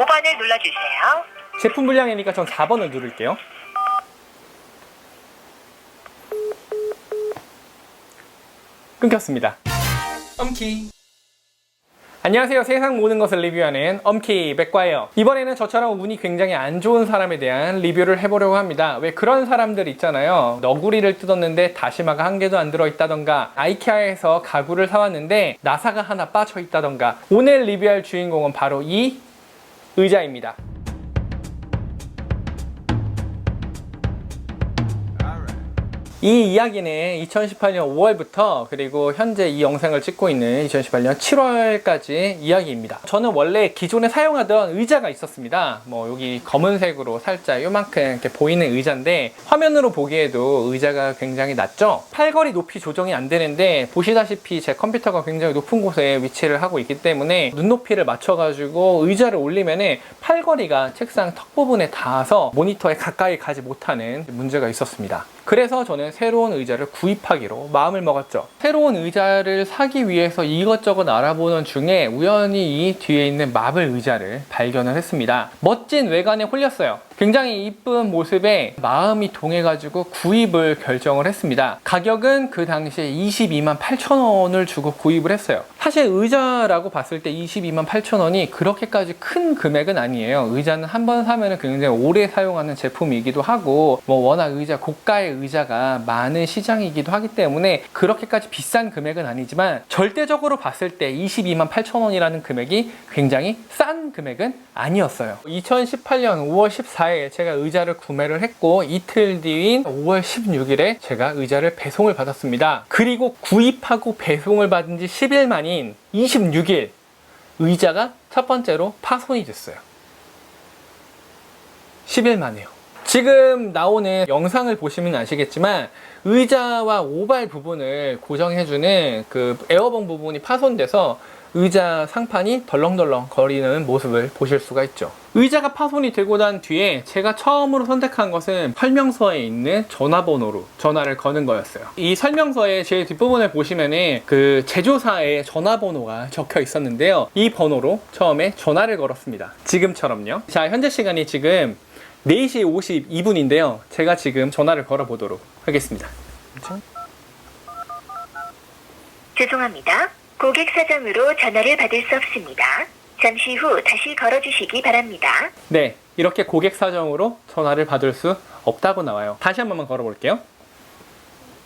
5번을 눌러주세요. 제품 분량이니까 전 4번을 누를게요. 끊겼습니다. 엄키. 안녕하세요. 세상 모든 것을 리뷰하는 엄키 백과예요. 이번에는 저처럼 운이 굉장히 안 좋은 사람에 대한 리뷰를 해보려고 합니다. 왜 그런 사람들 있잖아요. 너구리를 뜯었는데 다시마가 한 개도 안 들어있다던가 아이케아에서 가구를 사왔는데 나사가 하나 빠져 있다던가 오늘 리뷰할 주인공은 바로 이 의자입니다. 이 이야기는 2018년 5월부터 그리고 현재 이 영상을 찍고 있는 2018년 7월까지 이야기입니다. 저는 원래 기존에 사용하던 의자가 있었습니다. 뭐 여기 검은색으로 살짝 요만큼 이렇게 보이는 의자인데 화면으로 보기에도 의자가 굉장히 낮죠? 팔걸이 높이 조정이 안 되는데 보시다시피 제 컴퓨터가 굉장히 높은 곳에 위치를 하고 있기 때문에 눈높이를 맞춰가지고 의자를 올리면은 팔걸이가 책상 턱 부분에 닿아서 모니터에 가까이 가지 못하는 문제가 있었습니다. 그래서 저는 새로운 의자를 구입하기로 마음을 먹었죠. 새로운 의자를 사기 위해서 이것저것 알아보는 중에 우연히 이 뒤에 있는 마블 의자를 발견을 했습니다. 멋진 외관에 홀렸어요. 굉장히 이쁜 모습에 마음이 동해가지고 구입을 결정을 했습니다. 가격은 그 당시에 22만 8천 원을 주고 구입을 했어요. 사실 의자라고 봤을 때 22만 8천 원이 그렇게까지 큰 금액은 아니에요. 의자는 한 번 사면 굉장히 오래 사용하는 제품이기도 하고 뭐 워낙 의자 고가의 의자가 많은 시장이기도 하기 때문에 그렇게까지 비싼 금액은 아니지만 절대적으로 봤을 때 22만 8천 원이라는 금액이 굉장히 싼 금액은 아니었어요. 2018년 5월 14일 제가 의자를 구매를 했고 이틀 뒤인 5월 16일에 제가 의자를 배송을 받았습니다. 그리고 구입하고 배송을 받은 지 10일 만인 26일 의자가 첫 번째로 파손이 됐어요. 10일 만에요. 지금 나오는 영상을 보시면 아시겠지만 의자와 오발 부분을 고정해주는 그 에어봉 부분이 파손돼서 의자 상판이 덜렁덜렁 거리는 모습을 보실 수가 있죠. 의자가 파손이 되고 난 뒤에 제가 처음으로 선택한 것은 설명서에 있는 전화번호로 전화를 거는 거였어요. 이 설명서의 제 뒷부분을 보시면은 그 제조사의 전화번호가 적혀 있었는데요. 이 번호로 처음에 전화를 걸었습니다. 지금처럼요. 자, 현재 시간이 지금 4시 52분인데요. 제가 지금 전화를 걸어보도록 하겠습니다. 죄송합니다. 고객 사정으로 전화를 받을 수 없습니다. 잠시 후 다시 걸어주시기 바랍니다. 네, 이렇게 고객 사정으로 전화를 받을 수 없다고 나와요. 다시 한 번만 걸어볼게요.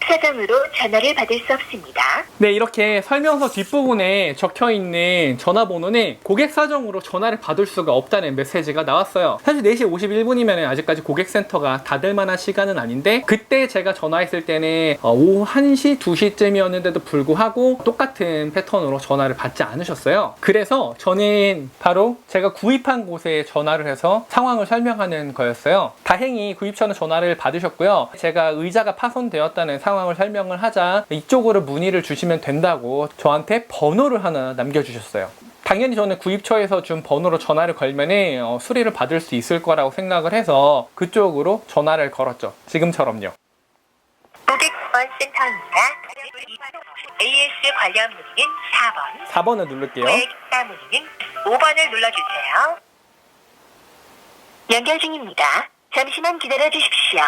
사정으로 전화를 받을 수 없습니다. 네, 이렇게 설명서 뒷부분에 적혀 있는 전화번호는 고객 사정으로 전화를 받을 수가 없다는 메시지가 나왔어요. 사실 4시 51분이면 아직까지 고객센터가 닫을 만한 시간은 아닌데 그때 제가 전화했을 때는 어, 오후 1시, 2시쯤이었는데도 불구하고 똑같은 패턴으로 전화를 받지 않으셨어요. 그래서 저는 바로 제가 구입한 곳에 전화를 해서 상황을 설명하는 거였어요. 다행히 구입처는 전화를 받으셨고요. 제가 의자가 파손되었다는 상황 을 설명을 하자 이쪽으로 문의를 주시면 된다고 저한테 번호를 하나 남겨주셨어요. 당연히 저는 구입처에서 준 번호로 전화를 걸면 어, 수리를 받을 수 있을 거라고 생각을 해서 그쪽으로 전화를 걸었죠. 지금처럼요. 고객 후원센터입니다. AS 관련 문의는 4번, 4번을 누를게요. 고객사 문의는 5번을 눌러주세요. 연결 중입니다. 잠시만 기다려 주십시오.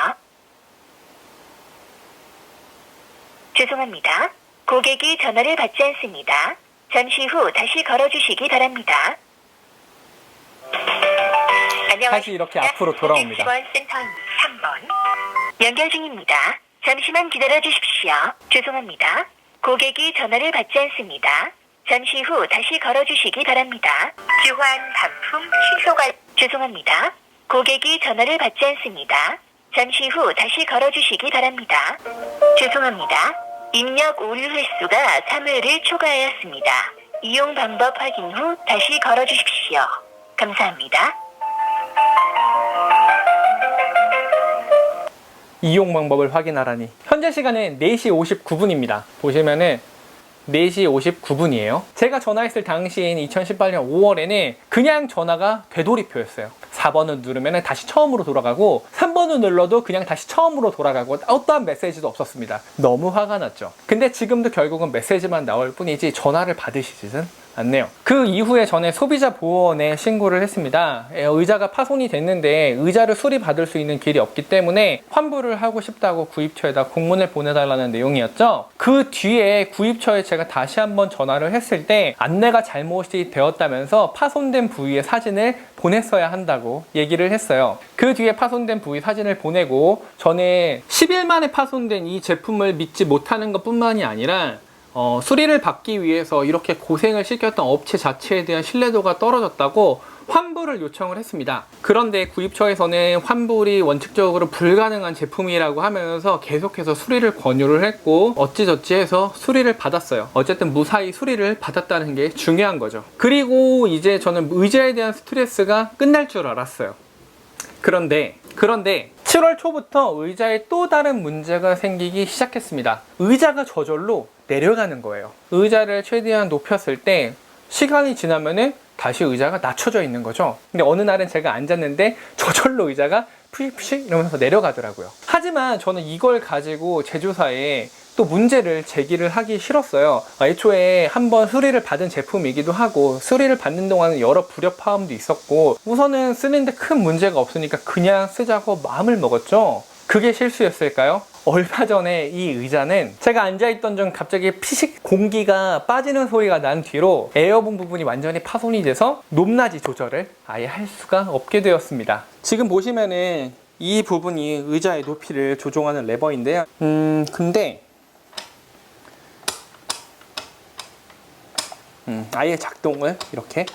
죄송합니다. 고객이 전화를 받지 않습니다. 잠시 후 다시 걸어주시기 바랍니다. 안녕하십니까. 다시 이렇게 앞으로 돌아옵니다. 고객지원센터 3번. 연결 중입니다. 잠시만 기다려 주십시오. 죄송합니다. 고객이 전화를 받지 않습니다. 잠시 후 다시 걸어주시기 바랍니다. 주환 반품 취소가 죄송합니다. 고객이 전화를 받지 않습니다. 잠시 후 다시 걸어주시기 바랍니다. 죄송합니다. 입력 오류 횟수가 3회를 초과하였습니다. 이용 방법 확인 후 다시 걸어주십시오. 감사합니다. 이용 방법을 확인하라니. 현재 시간은 4시 59분입니다. 보시면은 4시 59분이에요. 제가 전화했을 당시인 2018년 5월에는 그냥 전화가 되돌이표였어요. 4번을 누르면 다시 처음으로 돌아가고 3번을 눌러도 그냥 다시 처음으로 돌아가고 어떠한 메시지도 없었습니다. 너무 화가 났죠. 근데 지금도 결국은 메시지만 나올 뿐이지 전화를 받으시지는 않네요. 그 이후에 저는 소비자 보호원에 신고를 했습니다. 에, 의자가 파손이 됐는데 의자를 수리받을 수 있는 길이 없기 때문에 환불을 하고 싶다고 구입처에다 공문을 보내달라는 내용이었죠. 그 뒤에 구입처에 제가 다시 한번 전화를 했을 때 안내가 잘못이 되었다면서 파손된 부위의 사진을 보냈어야 한다고 얘기를 했어요. 그 뒤에 파손된 부위 사진을 보내고 전에 10일 만에 파손된 이 제품을 믿지 못하는 것 뿐만이 아니라 어, 수리를 받기 위해서 이렇게 고생을 시켰던 업체 자체에 대한 신뢰도가 떨어졌다고 환불을 요청을 했습니다. 그런데 구입처에서는 환불이 원칙적으로 불가능한 제품이라고 하면서 계속해서 수리를 권유를 했고 어찌저찌 해서 수리를 받았어요. 어쨌든 무사히 수리를 받았다는 게 중요한 거죠. 그리고 이제 저는 의자에 대한 스트레스가 끝날 줄 알았어요. 그런데 그런데 7월 초부터 의자에 또 다른 문제가 생기기 시작했습니다. 의자가 저절로 내려가는 거예요. 의자를 최대한 높였을 때 시간이 지나면은 다시 의자가 낮춰져 있는 거죠. 근데 어느 날은 제가 앉았는데 저절로 의자가 푸식푸식 이러면서 내려가더라고요. 하지만 저는 이걸 가지고 제조사에 또 문제를 제기를 하기 싫었어요. 애초에 한번 수리를 받은 제품이기도 하고 수리를 받는 동안은 여러 불협화음도 있었고 우선은 쓰는데 큰 문제가 없으니까 그냥 쓰자고 마음을 먹었죠. 그게 실수였을까요? 얼마 전에 이 의자는 제가 앉아있던 중 갑자기 피식 공기가 빠지는 소리가 난 뒤로 에어본 부분이 완전히 파손이 돼서 높낮이 조절을 아예 할 수가 없게 되었습니다. 지금 보시면은 이 부분이 의자의 높이를 조종하는 레버인데요. 음, 근데 음, 아예 작동을 이렇게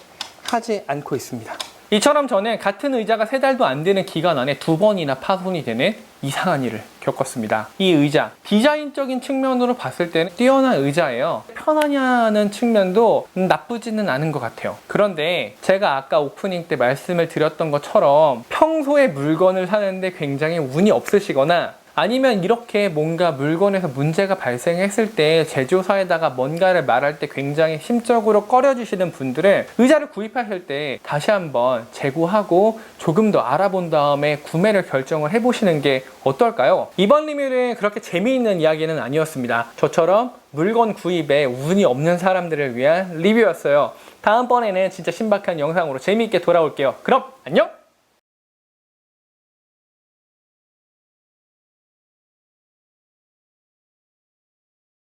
하지 않고 있습니다. 이처럼 저는 같은 의자가 세 달도 안 되는 기간 안에 두 번이나 파손이 되는 이상한 일을 겪었습니다. 이 의자, 디자인적인 측면으로 봤을 때는 뛰어난 의자예요. 편하냐는 측면도 음, 나쁘지는 않은 것 같아요. 그런데 제가 아까 오프닝 때 말씀을 드렸던 것처럼 평소에 물건을 사는데 굉장히 운이 없으시거나 아니면 이렇게 뭔가 물건에서 문제가 발생했을 때 제조사에다가 뭔가를 말할 때 굉장히 심적으로 꺼려지시는 분들은 의자를 구입하실 때 다시 한번 재고하고 조금 더 알아본 다음에 구매를 결정을 해보시는 게 어떨까요? 이번 리뷰는 그렇게 재미있는 이야기는 아니었습니다. 저처럼 물건 구입에 운이 없는 사람들을 위한 리뷰였어요. 다음번에는 진짜 신박한 영상으로 재미있게 돌아올게요. 그럼 안녕!